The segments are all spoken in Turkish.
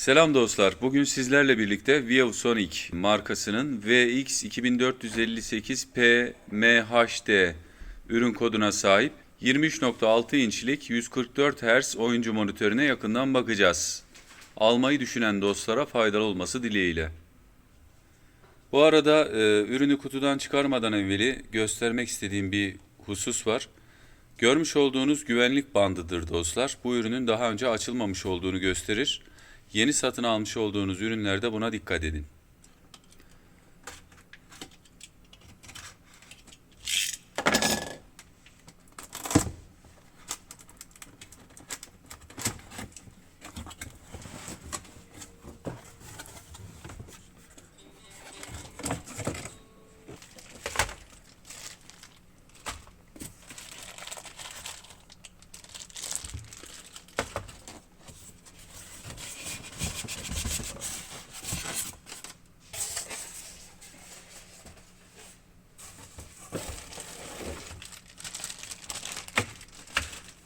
Selam dostlar. Bugün sizlerle birlikte Viewsonic markasının VX 2458 PMHD ürün koduna sahip 23.6 inçlik 144 Hz oyuncu monitörüne yakından bakacağız. Almayı düşünen dostlara faydalı olması dileğiyle. Bu arada e, ürünü kutudan çıkarmadan evveli göstermek istediğim bir husus var. Görmüş olduğunuz güvenlik bandıdır dostlar. Bu ürünün daha önce açılmamış olduğunu gösterir. Yeni satın almış olduğunuz ürünlerde buna dikkat edin.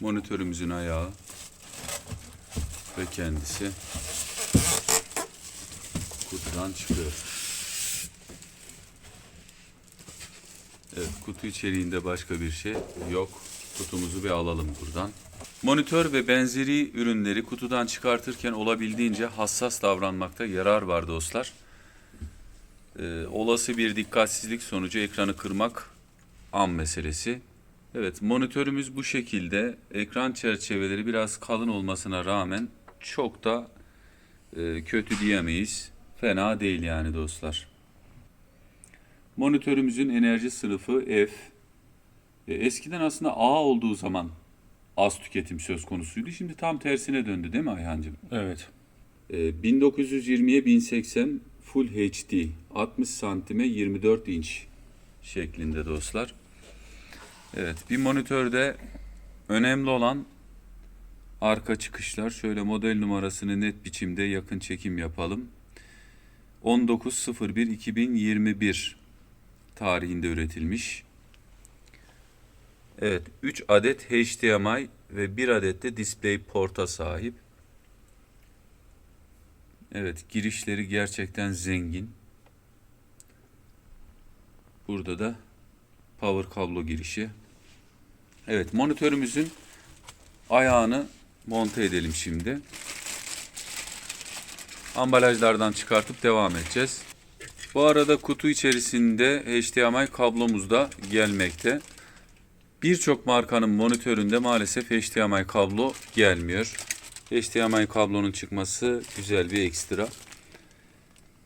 Monitörümüzün ayağı ve kendisi kutudan çıkıyor. Evet, kutu içeriğinde başka bir şey yok. Kutumuzu bir alalım buradan. Monitör ve benzeri ürünleri kutudan çıkartırken olabildiğince hassas davranmakta yarar var dostlar. Ee, olası bir dikkatsizlik sonucu ekranı kırmak an meselesi. Evet, monitörümüz bu şekilde. Ekran çerçeveleri biraz kalın olmasına rağmen çok da e, kötü diyemeyiz. Fena değil yani dostlar. Monitörümüzün enerji sınıfı F. E, eskiden aslında A olduğu zaman az tüketim söz konusuydu. Şimdi tam tersine döndü değil mi Ayhancığım? Evet. E, 1920'ye 1080 Full HD 60 santime 24 inç şeklinde dostlar. Evet bir monitörde önemli olan arka çıkışlar. Şöyle model numarasını net biçimde yakın çekim yapalım. 19.01.2021 tarihinde üretilmiş. Evet 3 adet HDMI ve 1 adet de display porta sahip. Evet girişleri gerçekten zengin. Burada da power kablo girişi. Evet monitörümüzün ayağını monte edelim şimdi. Ambalajlardan çıkartıp devam edeceğiz. Bu arada kutu içerisinde HDMI kablomuz da gelmekte. Birçok markanın monitöründe maalesef HDMI kablo gelmiyor. HDMI kablonun çıkması güzel bir ekstra.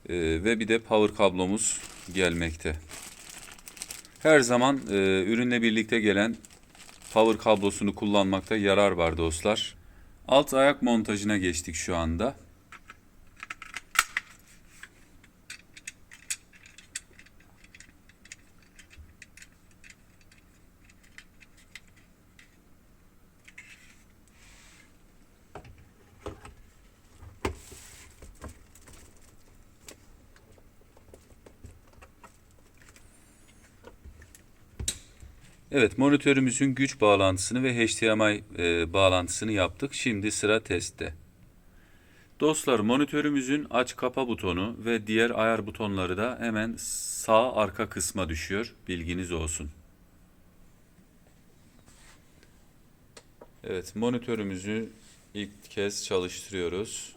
Ee, ve bir de power kablomuz gelmekte. Her zaman e, ürünle birlikte gelen power kablosunu kullanmakta yarar var dostlar. Alt ayak montajına geçtik şu anda. Evet, monitörümüzün güç bağlantısını ve HDMI e, bağlantısını yaptık. Şimdi sıra testte. Dostlar, monitörümüzün aç kapa butonu ve diğer ayar butonları da hemen sağ arka kısma düşüyor. Bilginiz olsun. Evet, monitörümüzü ilk kez çalıştırıyoruz.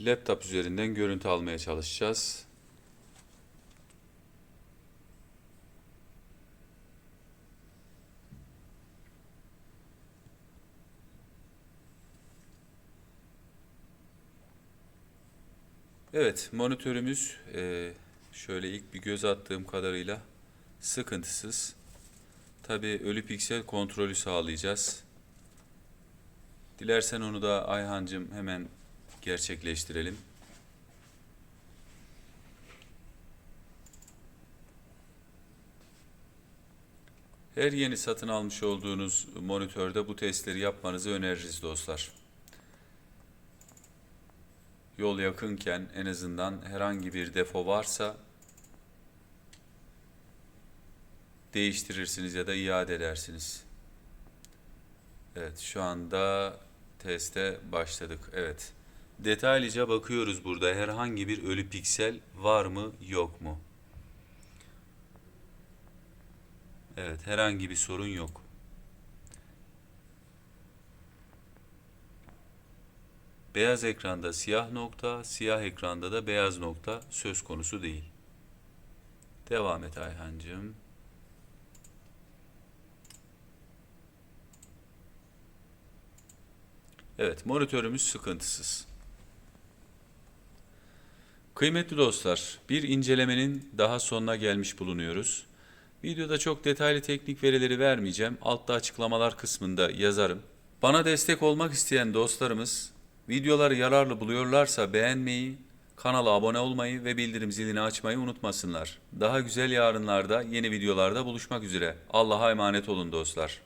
Laptop üzerinden görüntü almaya çalışacağız. Evet, monitörümüz e, şöyle ilk bir göz attığım kadarıyla sıkıntısız. Tabi ölü piksel kontrolü sağlayacağız. Dilersen onu da Ayhancım hemen gerçekleştirelim. Her yeni satın almış olduğunuz monitörde bu testleri yapmanızı öneririz dostlar. Yol yakınken en azından herhangi bir defo varsa değiştirirsiniz ya da iade edersiniz. Evet, şu anda teste başladık. Evet. Detaylıca bakıyoruz burada. Herhangi bir ölü piksel var mı, yok mu? Evet, herhangi bir sorun yok. Beyaz ekranda siyah nokta, siyah ekranda da beyaz nokta söz konusu değil. Devam et Ayhancığım. Evet, monitörümüz sıkıntısız. Kıymetli dostlar, bir incelemenin daha sonuna gelmiş bulunuyoruz. Videoda çok detaylı teknik verileri vermeyeceğim. Altta açıklamalar kısmında yazarım. Bana destek olmak isteyen dostlarımız videoları yararlı buluyorlarsa beğenmeyi, kanala abone olmayı ve bildirim zilini açmayı unutmasınlar. Daha güzel yarınlarda yeni videolarda buluşmak üzere. Allah'a emanet olun dostlar.